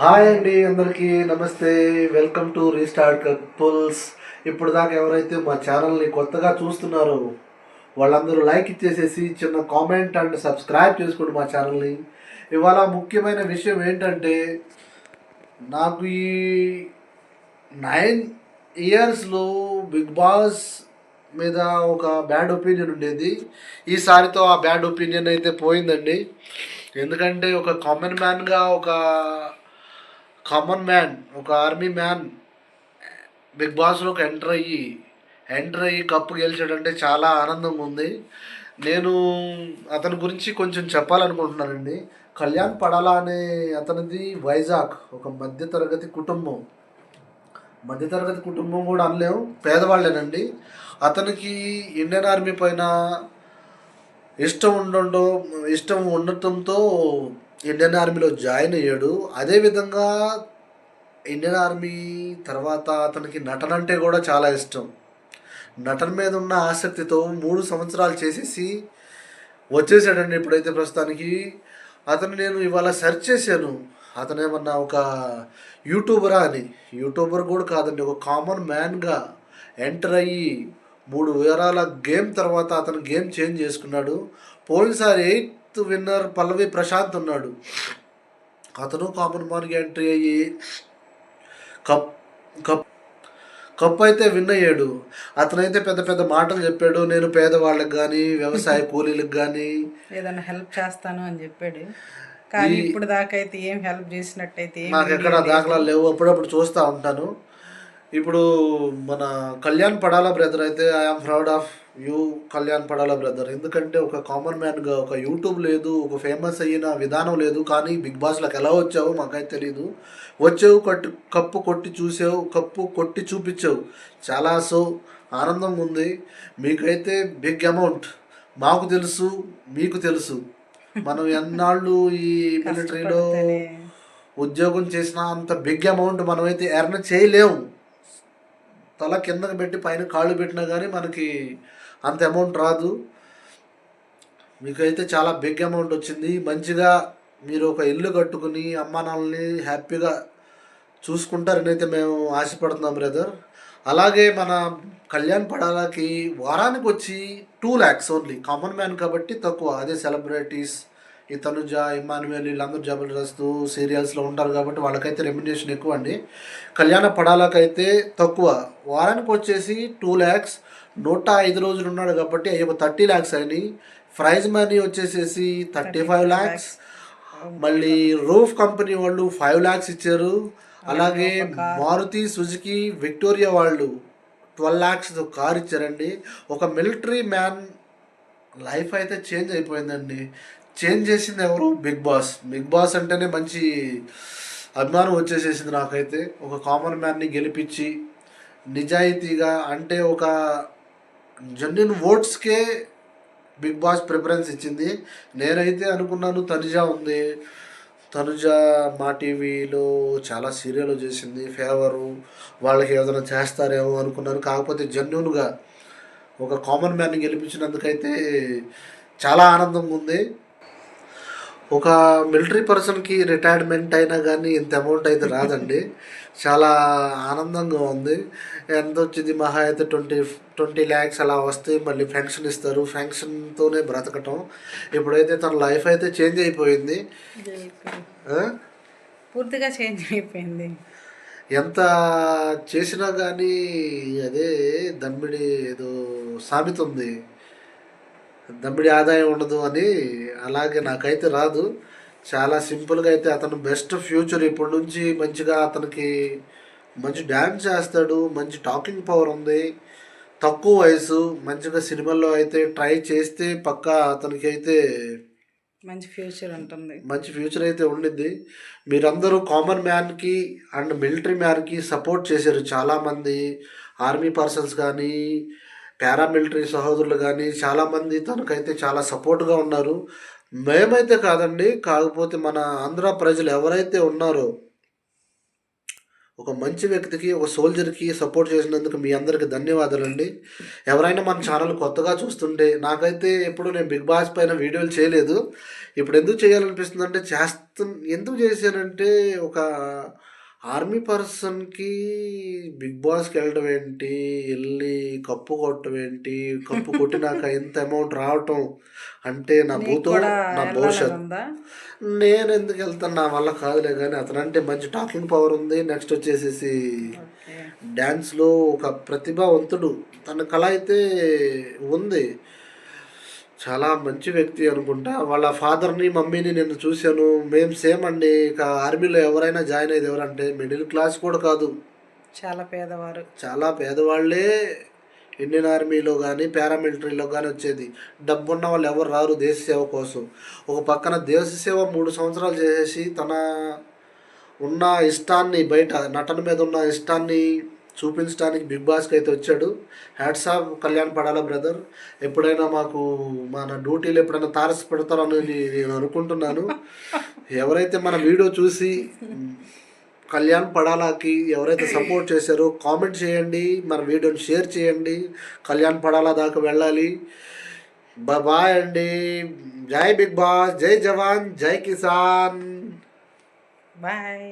Hi అండి అందరికీ నమస్తే. వెల్కమ్ టు రీస్టార్ట్ కపుల్స్ ఇప్పుడు దాకా ఎవరైతే మా ఛానల్ని కొత్తగా చూస్తున్నారో వాళ్ళందరూ లైక్ ఇచ్చేసేసి చిన్న కామెంట్ అండ్ సబ్స్క్రైబ్ చేసుకోండి మా ఛానల్ని. ఇవాళ ముఖ్యమైన విషయం ఏంటంటే నాకు ఈ నైన్ ఇయర్స్లో బిగ్ బాస్ మీద ఒక బ్యాడ్ ఒపీనియన్ ఉండేది. ఈసారితో ఆ బ్యాడ్ ఒపీనియన్ అయితే పోయిందండి. ఎందుకంటే ఒక కామన్ మ్యాన్గా ఒక కామన్ మ్యాన్ ఒక ఆర్మీ మ్యాన్ బిగ్ బాస్లోకి ఎంటర్ అయ్యి ఎంటర్ అయ్యి కప్పు గెలిచాడంటే చాలా ఆనందంగా ఉంది. నేను అతని గురించి కొంచెం చెప్పాలనుకుంటున్నానండి. కళ్యాణ్ పడాలా అనే అతనిది వైజాగ్ ఒక మధ్యతరగతి కుటుంబం. మధ్యతరగతి కుటుంబం కూడా అనలేము పేదవాళ్ళేనండి. అతనికి ఇండియన్ ఆర్మీ పైన ఇష్టం ఉండటం ఇష్టం ఉండటంతో ఇండియన్ ఆర్మీలో జాయిన్ అయ్యాడు. అదేవిధంగా ఇండియన్ ఆర్మీ తర్వాత అతనికి నటన అంటే కూడా చాలా ఇష్టం. నటన మీద ఉన్న ఆసక్తితో మూడు సంవత్సరాలు చేసేసి వచ్చేసాడండి ఇప్పుడైతే ప్రస్తుతానికి. అతను నేను ఇవాళ సెర్చ్ చేశాను. అతను ఏమన్నా ఒక యూట్యూబరా అని. యూట్యూబర్ కూడా కాదండి ఒక కామన్ మ్యాన్గా ఎంటర్ అయ్యి మూడు వివరాల గేమ్ తర్వాత అతను గేమ్ చేంజ్ చేసుకున్నాడు. పోయినసారి ఎయిట్ విన్నర్ పల్లవి ప్రశాంత్ ఉన్నాడు అతను కామన్ మ్యాన్గా ఎంట్రీ అయ్యి కప్ కప్ కప్ అయితే విన్ అయ్యాడు. అతనైతే పెద్ద పెద్ద మాటలు చెప్పాడు. నేను పేదవాళ్ళకి కానీ వ్యవసాయ కూలీలకు కానీ ఏదైనా హెల్ప్ చేస్తాను అని చెప్పాడు. కానీ ఇప్పుడు దాకా అయితే ఏం హెల్ప్ చేసినట్టయితే నాకు ఎక్కడ దాఖలాలు లేవు. అప్పుడప్పుడు చూస్తూ ఉంటాను. ఇప్పుడు మన కళ్యాణ్ పడాలా బ్రదర్ అయితే I'm proud of you Kalyan Padala brother. ఎందుకంటే ఒక కామన్ మ్యాన్గా ఒక యూట్యూబ్ లేదు ఒక ఫేమస్ అయిన విధానం లేదు కానీ బిగ్ బాస్లోకి ఎలా వచ్చావు మాకైతే తెలీదు. వచ్చావు కట్టు కప్పు కొట్టి చూసావు కప్పు కొట్టి చూపించావు. చాలా సో ఆనందంగా ఉంది. మీకైతే బిగ్ అమౌంట్ మాకు తెలుసు మీకు తెలుసు. మనం ఎన్నాళ్ళు ఈ మిలిటరీలో ఉద్యోగం చేసిన అంత బిగ్ అమౌంట్ మనమైతే ఎర్న్ చేయలేము తల కిందకి పెట్టి పైన కాళ్ళు పెట్టినా కానీ మనకి అంత అమౌంట్ రాదు. మీకైతే చాలా బిగ్ అమౌంట్ వచ్చింది. మంచిగా మీరు ఒక ఇల్లు కట్టుకుని అమ్మా నాన్నల్ని హ్యాపీగా చూసుకుంటారని అయితే మేము ఆశపడుతున్నాం బ్రదర్ అలాగే మన కళ్యాణ్ పడాలకి వారానికి వచ్చి two lakhs only common man కాబట్టి తక్కువ. అదే సెలబ్రిటీస్ ఈ తనుజ ఇమానువేల్ వీళ్ళందరూ జబర్దస్త్ సీరియల్స్లో ఉంటారు కాబట్టి వాళ్ళకైతే రెమ్యునేషన్ ఎక్కువ అండి. కళ్యాణ పడాలకైతే తక్కువ. వారానికి వచ్చేసి టూ ల్యాక్స్ నూట ఐదు రోజులు ఉన్నాడు కాబట్టి ఒక థర్టీ ల్యాక్స్ అయినాయి ప్రైజ్ మనీ వచ్చేసేసి థర్టీ ఫైవ్ ల్యాక్స్ మళ్ళీ రూఫ్ కంపెనీ వాళ్ళు ఫైవ్ ల్యాక్స్ ఇచ్చారు. అలాగే మారుతి సుజుకి విక్టోరియా వాళ్ళు ట్వెల్వ్ ల్యాక్స్ కార్ ఇచ్చారండి. ఒక మిలిటరీ మ్యాన్ లైఫ్ అయితే చేంజ్ అయిపోయిందండి. చేంజ్ చేసింది ఎవరు? Big boss. బిగ్ బాస్ అంటేనే మంచి అభిమానం వచ్చేసేసింది నాకైతే. ఒక కామన్ మ్యాన్ని గెలిపించి నిజాయితీగా అంటే ఒక జెన్యున్ ఓట్స్కే బిగ్ బాస్ ప్రిఫరెన్స్ ఇచ్చింది. నేనైతే అనుకున్నాను తనుజ ఉంది. తనుజ మా టీవీలో చాలా సీరియల్ చేసింది. ఫేవరు వాళ్ళకి ఏదైనా చేస్తారేమో అనుకున్నాను. కాకపోతే జెన్యున్గా ఒక కామన్ మ్యాన్ని గెలిపించినందుకైతే చాలా ఆనందంగా ఉంది. ఒక మిలిటరీ పర్సన్కి రిటైర్మెంట్ అయినా కానీ ఇంత అమౌంట్ అయితే రాదండి. చాలా ఆనందంగా ఉంది. ఎంత వచ్చింది మహా అయితే ట్వంటీ ట్వంటీ ల్యాక్స్ అలా వస్తే మళ్ళీ ఫెన్షన్ ఇస్తారు. ఫెన్షన్తోనే బ్రతకటం. ఇప్పుడైతే తన లైఫ్ అయితే చేంజ్ అయిపోయింది? పూర్తిగా చేంజ్ అయిపోయింది. ఎంత చేసినా కానీ అదే దమ్మిడి ఏదో సామెత ఉంది. దమ్మిడి ఆదాయం ఉండదు అని అలాగే నాకైతే రాదు. చాలా సింపుల్గా అయితే అతను బెస్ట్ ఫ్యూచర్ ఇప్పటి నుంచి మంచిగా అతనికి మంచి డ్యాన్స్ చేస్తాడు మంచి టాకింగ్ పవర్ ఉంది. తక్కువ వయసు మంచిగా సినిమాల్లో అయితే ట్రై చేస్తే పక్కా అతనికి అయితే మంచి ఫ్యూచర్ ఉంటుంది. మంచి ఫ్యూచర్ అయితే ఉండిద్ది. మీరందరూ కామన్ మ్యాన్కి అండ్ మిలిటరీ మ్యాన్కి సపోర్ట్ చేశారు చాలామంది. ఆర్మీ పర్సన్స్ కానీ పారామిలిటరీ సహోదరులు కానీ చాలామంది తనకైతే చాలా సపోర్ట్గా ఉన్నారు. మేమైతే కాదండి కాకపోతే మన ఆంధ్ర ప్రజలు ఎవరైతే ఉన్నారో ఒక మంచి వ్యక్తికి ఒక సోల్జర్కి సపోర్ట్ చేసినందుకు మీ అందరికి ధన్యవాదాలండి. ఎవరైనా మన ఛానల్ కొత్తగా చూస్తుంటే నాకైతే ఎప్పుడు నేను బిగ్ బాస్ పైన వీడియోలు చేయలేదు. ఇప్పుడు ఎందుకు చేయాలనిపిస్తుంది అంటే చేస్తు ఎందుకు చేశానంటే ఒక ఆర్మీ పర్సన్కి బిగ్ బాస్కి వెళ్ళడం ఏంటి? వెళ్ళి కప్పు కొట్టడం ఏంటి? కప్పు కొట్టినాక ఎంత అమౌంట్ రావటం అంటే నా నీకు భూతో నా భవిష్యత్. వెళ్ళాలని ఉందా? నేను ఎందుకు వెళ్తాను? నా వల్ల కాదులే కానీ అతనంటే మంచి టాకింగ్ పవర్ ఉంది. నెక్స్ట్ వచ్చేసేసి డ్యాన్స్లో ఒక ప్రతిభావంతుడు. తన కళ అయితే ఉంది. చాలా మంచి వ్యక్తి అనుకుంటా. వాళ్ళ ఫాదర్ని మమ్మీని నేను చూశాను. మేము సేమ్ అండి. ఇక ఆర్మీలో ఎవరైనా జాయిన్ అయ్యేది ఎవరంటే మిడిల్ క్లాస్ కూడా కాదు. చాలా పేదవారు. చాలా పేదవాళ్ళే ఇండియన్ ఆర్మీలో కానీ పారామిలిటరీలో కానీ వచ్చేది. డబ్బు ఉన్న వాళ్ళు ఎవరు రారు దేశ సేవ కోసం. ఒక పక్కన దేశ సేవ మూడు సంవత్సరాలు చేసేసి తన ఉన్న ఇష్టాన్ని బయట నటన మీద ఉన్న ఇష్టాన్ని చూపించడానికి బిగ్ బాస్కి అయితే వచ్చాడు. Hats off Kalyan Padala brother ఎప్పుడైనా మాకు మన డ్యూటీలు ఎప్పుడైనా తారసి పెడతారని నేను అనుకుంటున్నాను. ఎవరైతే మన వీడియో చూసి కళ్యాణ్ పడాలాకి ఎవరైతే సపోర్ట్ చేశారో కామెంట్ చేయండి మన వీడియోని షేర్ చేయండి. కళ్యాణ్ పడాలా దాకా వెళ్ళాలి. బాయ్ అండి. జై బిగ్ బాస్ జై జవాన్ జై కిసాన్. బాయ్.